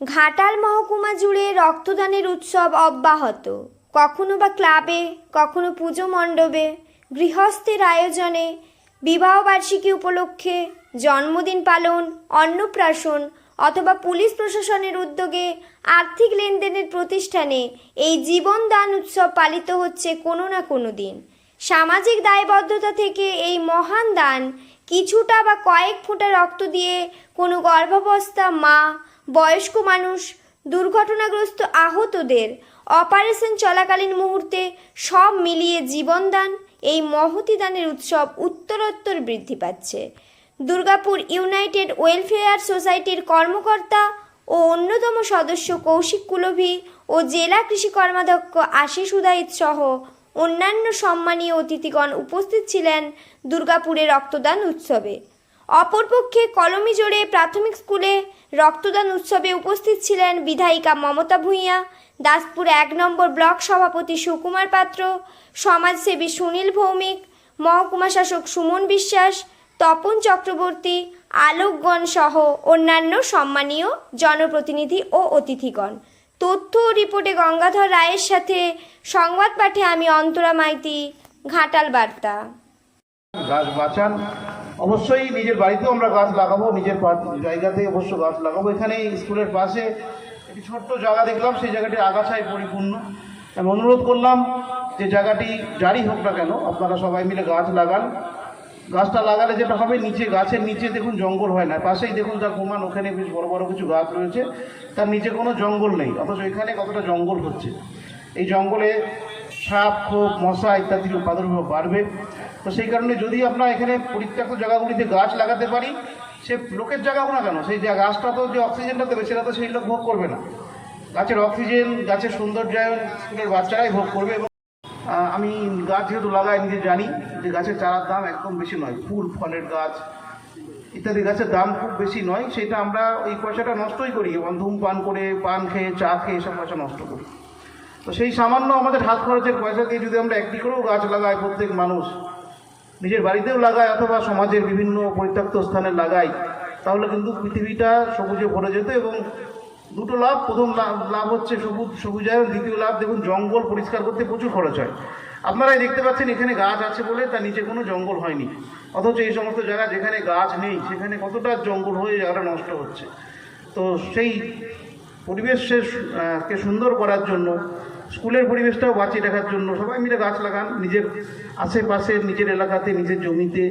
ঘাটাল মহকুমা জুড়ে রক্তদানের উৎসব অব্যাহত। কখনো বা ক্লাবে, কখনো পুজো মণ্ডপে, গৃহস্থের আয়োজনে বিবাহবার্ষিকী উপলক্ষে জন্মদিন পালন, অন্নপ্রাশন অথবা পুলিশ প্রশাসনের উদ্যোগে আর্থিক লেনদেনের প্রতিষ্ঠানে এই জীবনদান উৎসব পালিত হচ্ছে কোনো না কোনো দিন। সামাজিক দায়বদ্ধতা থেকে এই মহান দান কিছুটা বা কয়েক ফোঁটা রক্ত দিয়ে কোনো গর্ভাবস্থা মা বয়স্ক মানুষ, দুর্ঘটনাগ্রস্ত আহতদের অপারেশন চলাকালীন মুহূর্তে সব মিলিয়ে জীবনদান এই মহতি দানের উৎসব উত্তরোত্তর বৃদ্ধি পাচ্ছে। দুর্গাপুর ইউনাইটেড ওয়েলফেয়ার সোসাইটির কর্মকর্তা ও অন্যতম সদস্য কৌশিক কুলভি ও জেলা কৃষি কর্মাধ্যক্ষ আশিস উদাইত সহ অন্যান্য সম্মানীয় অতিথিগণ উপস্থিত ছিলেন দুর্গাপুরে রক্তদান উৎসবে। অপরপক্ষে কলমি জোড়ে প্রাথমিক স্কুলে রক্তদান উৎসবে উপস্থিত ছিলেন বিধায়িকা মমতা ভূঁইয়া, দাসপুর এক নম্বর ব্লক সভাপতি সুকুমার পাত্র, সমাজসেবী সুনীল ভৌমিক মহকুমা শাসক সুমন বিশ্বাস, তপন চক্রবর্তী, আলোকগণ সহ অন্যান্য সম্মানীয় জনপ্রতিনিধি ও অতিথিগণ। তথ্য রিপোর্টে গঙ্গাধর রায়ের সাথে সংবাদ পাঠে আমি অন্তরা মাইতি, ঘাটাল বার্তা। অবশ্যই নিজের বাড়িতেও আমরা গাছ লাগাবো, নিজের জায়গাতে অবশ্য গাছ লাগাবো। এখানে স্কুলের পাশে একটি ছোট্ট জায়গা দেখলাম, সেই জায়গাটি আগাছায় পরিপূর্ণ। আমি অনুরোধ করলাম যে জায়গাটি জারি হোক না কেন, আপনারা সবাই মিলে গাছ লাগান। গাছটা লাগালে যেটা হবে, নিচে, গাছের নিচে দেখুন জঙ্গল হয় না, পাশেই দেখুন তার প্রমাণ, ওখানে বেশ বড় বড় কিছু গাছ রয়েছে। তার নিচে কোনো জঙ্গল নেই, অথচ এখানে কতটা জঙ্গল হচ্ছে। এই জঙ্গলে সাপ, খোপ, মশা ইত্যাদির প্রাদুর্ভাব বাড়বে। তো সেই কারণে যদি আমরা এখানে পরিত্যক্ত জায়গাগুলিতে গাছ লাগাতে পারি, সে লোকের জায়গা হোক না কেন, সেই গাছটা তো যে অক্সিজেনটা দেবে, সেটা তো সেই লোক ভোগ করবে না। গাছের অক্সিজেন, গাছের সৌন্দর্যায়ন স্কুলের বাচ্চারাই ভোগ করবে এবং আমি গাছ যেহেতু লাগাই, নিজে জানি যে গাছের চারার দাম একদম বেশি নয়। ফুল, ফলের গাছ, ইত্যাদি গাছের দাম খুব বেশি নয়। সেটা আমরা ওই পয়সাটা নষ্টই করি এবং ধূমপান করে পান খেয়ে, চা খেয়ে এসব পয়সা নষ্ট করি। তো সেই সামান্য আমাদের হাত খরচের পয়সা দিয়ে যদি আমরা একটি করেও গাছ লাগাই প্রত্যেক মানুষ নিজের বাড়িতেও লাগাই অথবা সমাজের বিভিন্ন পরিত্যক্ত স্থানে লাগাই তাহলে কিন্তু পৃথিবীটা সবুজে ভরে যেত এবং দুটো লাভ, প্রথম লাভ লাভ হচ্ছে সবুজ সবুজ সবুজায়ন দ্বিতীয় লাভ দেখুন জঙ্গল পরিষ্কার করতে প্রচুর খরচ হয়। আপনারাই দেখতে পাচ্ছেন এখানে গাছ আছে বলে, তার নিচে কোনো জঙ্গল হয়নি। অথচ এই সমস্ত জায়গা যেখানে গাছ নেই, সেখানে কতটা জঙ্গল হয়ে জায়গাটা নষ্ট হচ্ছে। তো সেই পরিবেশের কে সুন্দর করার জন্য স্কুলের পরিবেশটাও বাঁচিয়ে রাখার জন্য সবাই মিলে গাছ লাগান, নিজের আশেপাশে নিজের এলাকাতে, নিজের জমিতে।